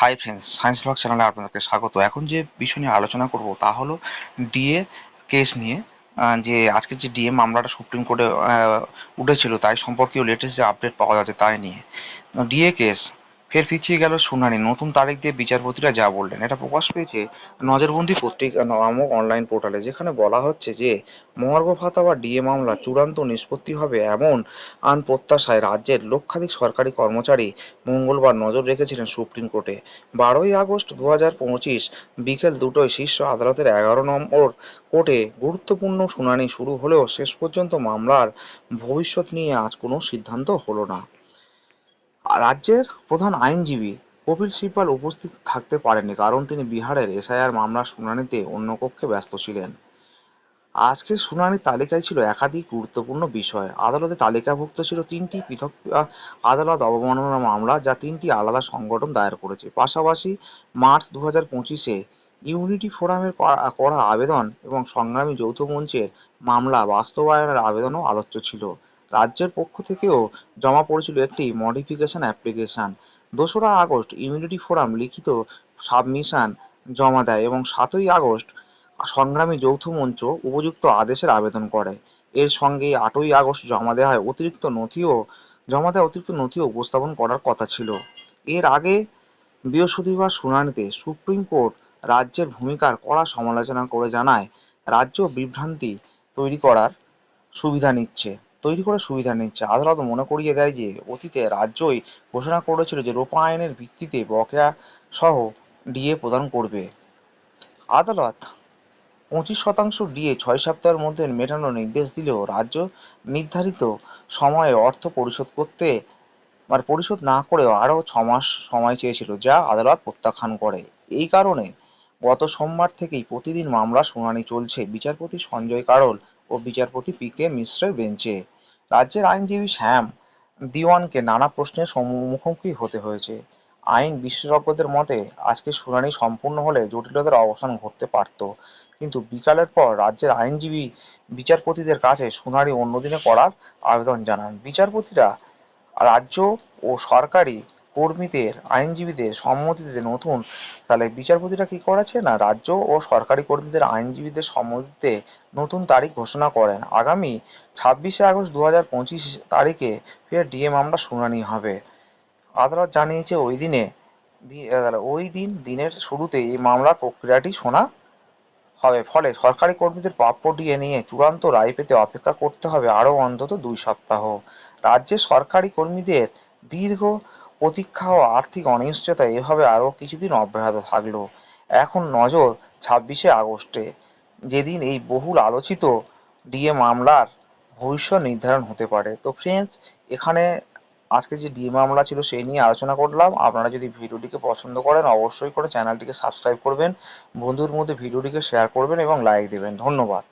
Hi friends science blog চ্যানেলে আপনাদেরকে স্বাগত। এখন যে বিষয় নিয়ে আলোচনা করব তা হলো ডিএ কেস নিয়ে যে আজকে যে ডিএ মামলাটা সুপ্রিম কোর্টে উঠেছিল, তাই সম্পর্কীয় লেটেস্ট যে আপডেট পাওয়া যাচ্ছে তাই নিয়ে। ডিএ কেস ফের পিছিয়ে গেল শুনানি। নতুন তারিখ দিয়ে বিচারপতিরা যা বললেন, এটা প্রকাশ পেয়েছে নজরবন্দি পত্রিকা নামক অনলাইন পোর্টালে যেখানে বলা হচ্ছে যে, মহার্ঘ ভাতা বা ডিএ মামলা চূড়ান্ত নিষ্পত্তি হবে এমন আন প্রত্যাশায় রাজ্যের লক্ষাধিক সরকারি কর্মচারী মঙ্গলবার নজর রেখেছিলেন সুপ্রিম কোর্টে। বারোই আগস্ট দু হাজার পঁচিশ বিকেল দুটোয় শীর্ষ আদালতের এগারো নম্বর কোর্টে গুরুত্বপূর্ণ শুনানি শুরু হলেও শেষ পর্যন্ত মামলার ভবিষ্যৎ নিয়ে আজ কোনো সিদ্ধান্ত হলো না। রাজ্যের প্রধান আইনজীবী কপিল সিব্বাল উপস্থিত থাকতে পারেননি কারণ তিনি বিহারের এসআইআর মামলার শুনানিতে অন্য কক্ষে ব্যস্ত ছিলেন। আজকের শুনানির তালিকায় ছিল একাধিক গুরুত্বপূর্ণ বিষয়। আদালতে তালিকাভুক্ত ছিল তিনটি পৃথক আদালত অবমাননা মামলা যা তিনটি আলাদা সংগঠন দায়ের করেছে। পাশাপাশি মার্চ দু হাজার পঁচিশে ইউনিটি ফোরামের করা করা আবেদন এবং সংগ্রামী যৌথ মঞ্চের মামলা বাস্তবায়নের আবেদনও আলোচ্য ছিল। রাজ্যের পক্ষ থেকেও জমা পড়েছিল একটি মডিফিকেশন অ্যাপ্লিকেশন দোসরা আগস্ট ইমিউনিটি ফোরাম লিখিত সাবমিশন জমা দেয় এবং সাতই আগস্ট সংগ্রামী যৌথ মঞ্চ উপযুক্ত আদেশের আবেদন করে। এর সঙ্গে আটই আগস্ট জমা দেওয়া হয় অতিরিক্ত নথিও, জমা দেওয়া অতিরিক্ত নথিও উপস্থাপন করার কথা ছিল। এর আগে বৃহস্পতিবার শুনানিতে সুপ্রিম কোর্ট রাজ্যের ভূমিকার কড়া সমালোচনা করে জানায়, রাজ্য বিভ্রান্তি তৈরি করার সুবিধা নিচ্ছে। তৈরি করার সুবিধা নিচ্ছে আদালত মনে করিয়ে দেয় যে, অতীতে রাজ্যই ঘোষণা করেছিল যে রূপা আইনের ভিত্তিতে বকেয়া সহ ডিএ প্রদান করবে। আদালত পঁচিশ শতাংশ ডিএ ছয় সপ্তাহের মধ্যে মেটানোর নির্দেশ দিলেও রাজ্য নির্ধারিত সময়ে অর্থ পরিশোধ করতে আর পরিশোধ না করেও আরও ছ মাস সময় চেয়েছিল, যা আদালত প্রত্যাখ্যান করে। এই কারণে গত সোমবার থেকেই প্রতিদিন মামলার শুনানি চলছে। বিচারপতি সঞ্জয় কারোল ও বিচারপতি পি কে মিশ্রের বেঞ্চে। রাজ্যের আইনজীবী শ্যাম দিওয়ানকে নানা প্রশ্নের মুখোমুখি হতে হয়েছে। আইন বিশেষজ্ঞদের মতে, আজকে শুনানি সম্পূর্ণ হলে জটিলতার অবসান ঘটতে পারত। কিন্তু বিকালের পর রাজ্যের আইনজীবী বিচারপতিদের কাছে শুনানি অন্যদিনে করার আবেদন জানান। বিচারপতিরা রাজ্য ও সরকারি কর্মীদের, আইনজীবীদের সম্মতিতে নতুন। তাহলে বিচারপতিরা কি করেছে না রাজ্য ও সরকারি কর্মীদের, আইনজীবীদের সম্মতিতে নতুন তারিখ ঘোষণা করেন? আগামী ছাব্বিশে আগস্ট দু হাজার পঁচিশ তারিখে ফের ডিএ মামলা শুনানি হবে। আদালত জানিয়েছে ওই দিনে ওই দিন, দিনের শুরুতে এই মামলার প্রক্রিয়াটি শোনা হবে। ফলে সরকারি কর্মীদের প্রাপ্য ডিএ নিয়ে চূড়ান্ত রায় পেতে অপেক্ষা করতে হবে আরও অন্তত দুই সপ্তাহ। রাজ্যের সরকারি কর্মীদের দীর্ঘ প্রতীক্ষা ও আর্থিক অনিশ্চয়তা এভাবে আরও কিছুদিন অব্যাহত থাকল। এখন নজর ছাব্বিশে আগস্টে। যেদিন এই বহুল আলোচিত ডিএ মামলার ভবিষ্যৎ নির্ধারণ হতে পারে। তো ফ্রেন্ডস এখানে আজকে যে ডিএ মামলা ছিল সেই নিয়ে আলোচনা করলাম। আপনারা যদি ভিডিওটিকে পছন্দ করেন, অবশ্যই করে চ্যানেলটিকে সাবস্ক্রাইব করবেন। বন্ধুর মধ্যে ভিডিওটিকে শেয়ার করবেন এবং লাইক দেবেন। ধন্যবাদ।